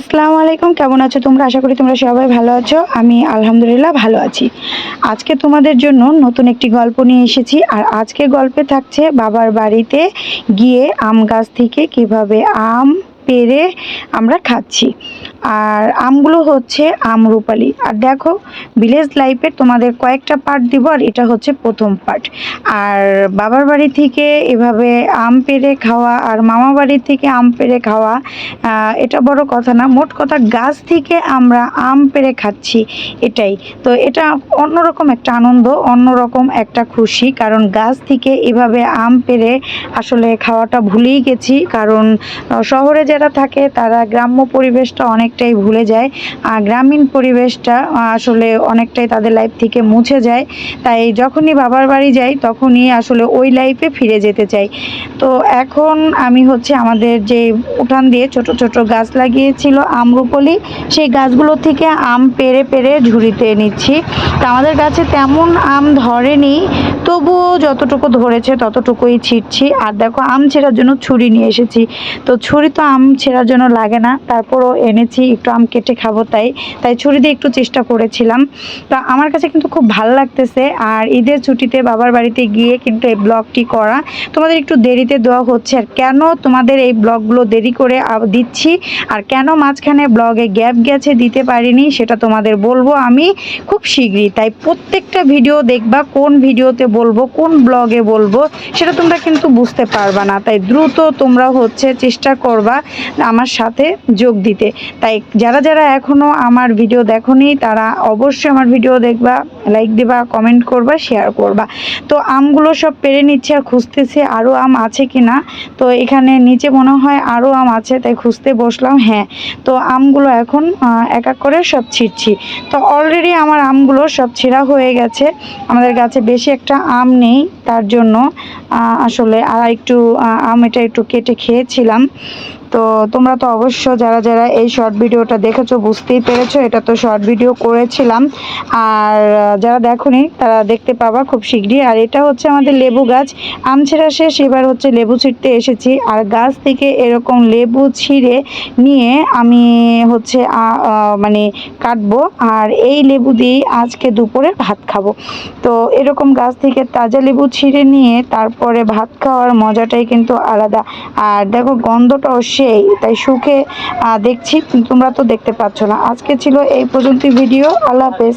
আসসালামু আলাইকুম, কেমন আছো তোমরা? আশা করি তোমরা সবাই ভালো আছো। আমি আলহামদুলিল্লাহ ভালো আছি। আজকে তোমাদের জন্য নতুন একটি গল্প নিয়ে এসেছি। আর আজকে গল্পে থাকছে বাবার বাড়িতে গিয়ে আম গাছ থেকে কীভাবে আম পেরে আমরা খাচ্ছি। আর আমগুলো হচ্ছে আম আমরুপালি আর দেখো ভিলেজ লাইফের তোমাদের কয়েকটা পার্ট দিব আর এটা হচ্ছে প্রথম পার্ট আর বাবার বাড়ি থেকে এভাবে আম পেরে খাওয়া আর মামা বাড়ি থেকে আম পেরে খাওয়া এটা বড় কথা না। মোট কথা গাছ থেকে আমরা আম পেরে খাচ্ছি, এটাই। তো এটা অন্যরকম একটা আনন্দ, অন্যরকম একটা খুশি। কারণ গাছ থেকে এভাবে আম পেরে আসলে খাওয়াটা ভুলেই গেছি। কারণ শহরে যারা থাকে তারা গ্রাম্য পরিবেশটা অনেকটাই ভুলে যায় আর গ্রামীণ পরিবেশটা আসলে অনেকটাই তাদের লাইফ থেকে মুছে যায়। তাই যখনই বাবার বাড়ি যাই, তখনই আসলে ওই লাইফে ফিরে যেতে চাই। তো এখন আমি হচ্ছে আমাদের যে উঠান দিয়ে ছোট ছোট গাছ লাগিয়েছিল আমরুপলি, সেই গাছগুলো থেকে আম পেরে পেরে ঝুড়িতে নিচ্ছি। তো আমাদের গাছে তেমন আম ধরেনি তবুও যতটুকু ধরেছে ততটুকুই ছিটছি। আর দেখো আম ছেঁড়ার জন্য ছুরি নিয়ে এসেছি। তো ছুরি তো আম ছেঁড়ার জন্য লাগে না, তারপরও এনেছি, একটু আম কেটে খাব তাই। তাই ছুরি দিয়ে একটু চেষ্টা করেছিলাম। তো আমার কাছে কিন্তু খুব ভালো লাগতেছে। আর ঈদের ছুটিতে বাবার বাড়িতে গিয়ে কিন্তু এই ব্লগটি করা। তোমাদের একটু দেরিতে দেওয়া হচ্ছে। আর কেন তোমাদের এই ব্লগগুলো দেরি করে দিচ্ছি? আর কেন মাঝখানে ব্লগে গ্যাপ গেছে দিতে পারিনি? সেটা তোমাদের বলব আমি খুব শীঘ্রই। তাই প্রত্যেকটা ভিডিও দেখবা, কোন ভিডিওতে বলব, কোন ব্লগে বলব, সেটা তোমরা কিন্তু বুঝতে পারবা না। তাই দ্রুত তোমরা হচ্ছে চেষ্টা করবা আমার সাথে যোগ দিতে। তাই যারা যারা এখনও আমার ভিডিও দেখোনি, তারা অবশ্যই আমার ভিডিও দেখবা লাইক দিবা কমেন্ট করবা শেয়ার করবা। তো আমগুলো সব পেরে নিচ্ছে আর খুঁজতেছে আরও আম আছে কি না তো এখানে নিচে মনে হয় আরও আম আছে, তাই খুঁজতে বসলাম হ্যাঁ। তো আমগুলো এখন এক এক করে সব ছিঁড়ছি। তো অলরেডি আমার আমগুলো সব ছেঁড়া হয়ে গেছে। আমাদের গাছে বেশি একটা আম নেই তার জন্য আসলে আর একটু আম এটা একটু কেটে খেয়েছিলাম। তো তোমরা তো অবশ্য যারা যারা এই শর্ট ভিডিওটা দেখেছ বুঝতেই পেরেছ, এটা তো শর্ট ভিডিও করেছিলাম। আর যারা দেখোনি, তারা দেখতে পাবা খুব শীঘ্রই আর এটা হচ্ছে আমাদের লেবু গাছ। আম ছেঁড়া শেষ, এবার হচ্ছে লেবু ছিঁড়তে এসেছি। আর গাছ থেকে এরকম লেবু ছিঁড়ে নিয়ে আমি হচ্ছে মানে কাটবো। আর এই লেবু দিয়েই আজকে দুপুরে ভাত খাব। তো এরকম গাছ থেকে তাজা লেবু ছিঁড়ে নিয়ে তারপরে ভাত খাওয়ার মজাটাই কিন্তু আলাদা। আর দেখো গন্ধটা গন্ধটাও সেই তাই সুখে দেখছি, তোমরা তো দেখতে পাচ্ছ না। আজকে ছিল এই পর্যন্ত ভিডিও আল্লাহ হাফেজ।